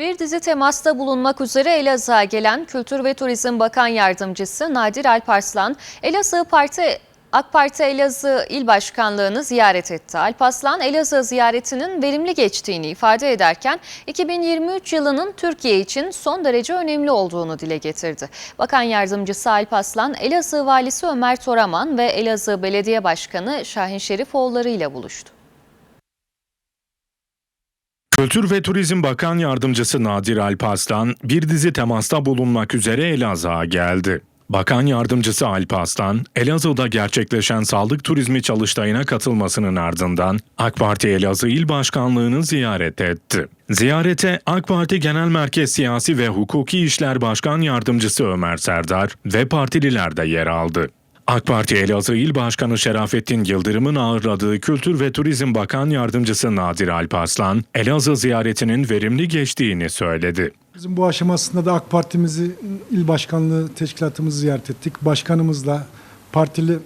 Bir dizi temasta bulunmak üzere Elazığ'a gelen Kültür ve Turizm Bakan Yardımcısı Nadir Alparslan, Elazığ Parti AK Parti Elazığ İl Başkanlığı'nı ziyaret etti. Alparslan, Elazığ ziyaretinin verimli geçtiğini ifade ederken 2023 yılının Türkiye için son derece önemli olduğunu dile getirdi. Bakan Yardımcısı Alparslan, Elazığ Valisi Ömer Toraman ve Elazığ Belediye Başkanı Şahin Şerifoğulları ile buluştu. Kültür ve Turizm Bakan Yardımcısı Nadir Alparslan bir dizi temasta bulunmak üzere Elazığ'a geldi. Bakan Yardımcısı Alparslan, Elazığ'da gerçekleşen sağlık turizmi çalıştayına katılmasının ardından AK Parti Elazığ İl Başkanlığı'nı ziyaret etti. Ziyarete AK Parti Genel Merkez Siyasi ve Hukuki İşler Başkan Yardımcısı Ömer Serdar ve partililer de yer aldı. AK Parti Elazığ İl Başkanı Şerafettin Yıldırım'ın ağırladığı Kültür ve Turizm Bakan Yardımcısı Nadir Alparslan, Elazığ ziyaretinin verimli geçtiğini söyledi. Bizim bu aşamasında da AK Parti'mizi, il başkanlığı teşkilatımızı ziyaret ettik. Başkanımızla, partili e,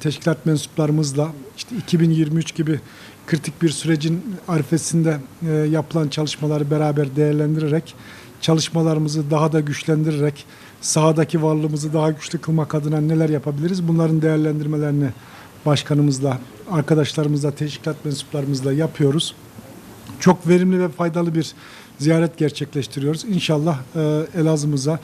teşkilat mensuplarımızla işte 2023 gibi kritik bir sürecin arifesinde e, yapılan çalışmaları beraber değerlendirerek çalışmalarımızı daha da güçlendirerek sahadaki varlığımızı daha güçlü kılmak adına neler yapabiliriz? Bunların değerlendirmelerini başkanımızla, arkadaşlarımızla, teşkilat mensuplarımızla yapıyoruz çok verimli ve faydalı bir ziyaret gerçekleştiriyoruz. İnşallah e, Elazığ'ımıza,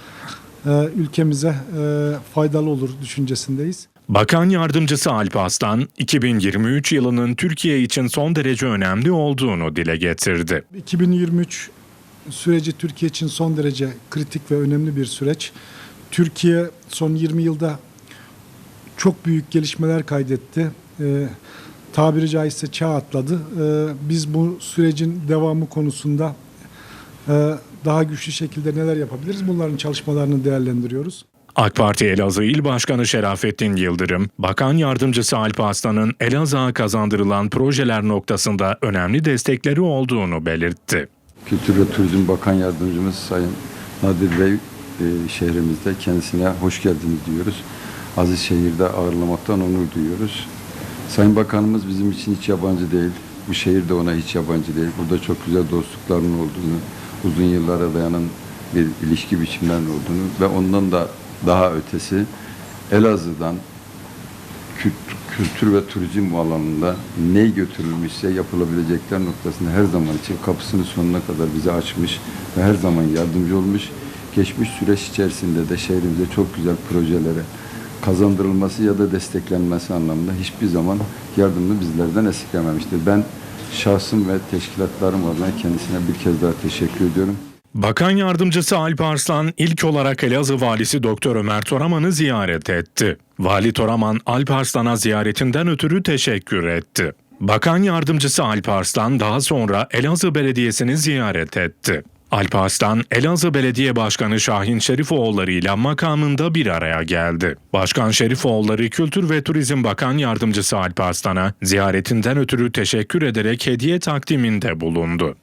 e, ülkemize e, faydalı olur düşüncesindeyiz. Bakan Yardımcısı Alp Aslan, 2023 yılının Türkiye için son derece önemli olduğunu dile getirdi. 2023 süreci Türkiye için son derece kritik ve önemli bir süreç. Türkiye son 20 yılda çok büyük gelişmeler kaydetti. E, tabiri caizse çağ atladı. E, biz bu sürecin devamı konusunda e, daha güçlü şekilde neler yapabiliriz? Bunların çalışmalarını değerlendiriyoruz. AK Parti Elazığ İl Başkanı Şerafettin Yıldırım, Bakan Yardımcısı Alp Aslan'ın Elazığ'a kazandırılan projeler noktasında önemli destekleri olduğunu belirtti. Kültür ve Turizm Bakan Yardımcımız Sayın Nadir Bey e, şehrimizde kendisine hoş geldiniz diyoruz. Aziz şehirde ağırlamaktan onur duyuyoruz. Sayın Bakanımız bizim için hiç yabancı değil. Bu şehir de ona hiç yabancı değil. Burada çok güzel dostlukların olduğunu, uzun yıllara dayanan bir ilişki biçimlerinin olduğunu ve ondan da daha ötesi Elazığ'dan kültür ve turizm alanında ne götürülmüşse yapılabilecekler noktasında her zaman için kapısını sonuna kadar bize açmış ve her zaman yardımcı olmuş. Geçmiş süreç içerisinde de şehrimize çok güzel projelere kazandırılması ya da desteklenmesi anlamında hiçbir zaman yardımını bizlerden esirgememiştir. Ben şahsım ve teşkilatlarım adına kendisine bir kez daha teşekkür ediyorum. Bakan Yardımcısı Alp Arslan ilk olarak Elazığ Valisi Doktor Ömer Toraman'ı ziyaret etti. Vali Toraman Alp Arslan'a ziyaretinden ötürü teşekkür etti. Bakan Yardımcısı Alp Arslan daha sonra Elazığ Belediyesi'ni ziyaret etti. Alp Arslan, Elazığ Belediye Başkanı Şahin Şerifoğulları ile makamında bir araya geldi. Başkan Şerifoğulları Kültür ve Turizm Bakan Yardımcısı Alp Arslan'a ziyaretinden ötürü teşekkür ederek hediye takdiminde bulundu.